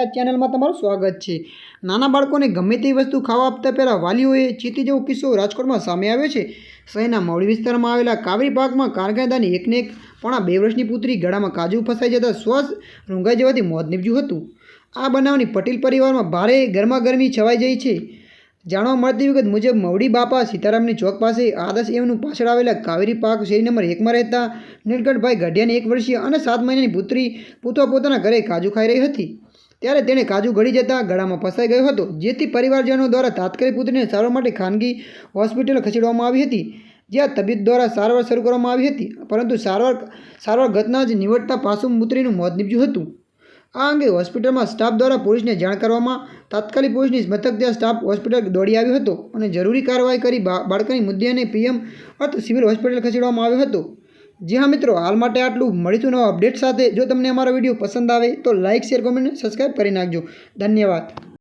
આ ચેનલમાં તમારું સ્વાગત છે. નાના બાળકોને ગમે તેવી વસ્તુ ખાવા આપતા પહેલાં વાલીઓએ ચીતી જેવો કિસ્સો રાજકોટમાં સામે આવ્યો છે. શહેરના મવડી વિસ્તારમાં આવેલા કાવેરી પાર્કમાં કારખાનાની એકને એક આ બે વર્ષની પુત્રી ગળામાં કાજુ ફસાઈ જતાં શ્વાસ રૂંઘાઈ જવાથી મોત નીપજ્યું હતું. આ બનાવની પટેલ પરિવારમાં ભારે ગરમાગરમી છવાઈ ગઈ છે. જાણવા મળતી વિગત મુજબ મવડી બાપા સીતારામની ચોક પાસે આદર્શ એવનું પાછળ આવેલા કાવેરી પાક શેરી નંબર એકમાં રહેતા નીલકંઠભાઈ ગઢિયાની એક વર્ષીય અને સાત મહિનાની પુત્રી પૂતવા પોતાના ઘરે કાજુ ખાઈ રહી હતી. ત્યારે તેણે કાજુ ગળી જતાં ગળામાં ફસાઈ ગયો હતો, જેથી પરિવારજનો દ્વારા તાત્કાલિક પુત્રીને સારવાર માટે ખાનગી હોસ્પિટલ ખસેડવામાં આવી હતી, જ્યાં તબીબ દ્વારા સારવાર શરૂ કરવામાં આવી હતી, પરંતુ સારવાર સારવાર ઘટના જ નિવડતા પાસુમ પુત્રીનું મોત નીપજ્યું હતું. આ અંગે હોસ્પિટલમાં સ્ટાફ દ્વારા પોલીસને જાણ કરવામાં તાત્કાલિક પોલીસની મથક ત્યાં સ્ટાફ હોસ્પિટલ દોડી આવ્યો હતો અને જરૂરી કાર્યવાહી કરી બાળકની મુદ્દે પીએમ અર્થ સિવિલ હોસ્પિટલ ખસેડવામાં આવ્યો હતો. જી હા મિત્રો, હાલ માટે આટલું. મળીશું નવા અપડેટ સાથે. જો તમને અમારો વીડિયો પસંદ આવે તો લાઇક શેર કોમેન્ટ સબસ્ક્રાઈબ કરી નાખજો. ધન્યવાદ.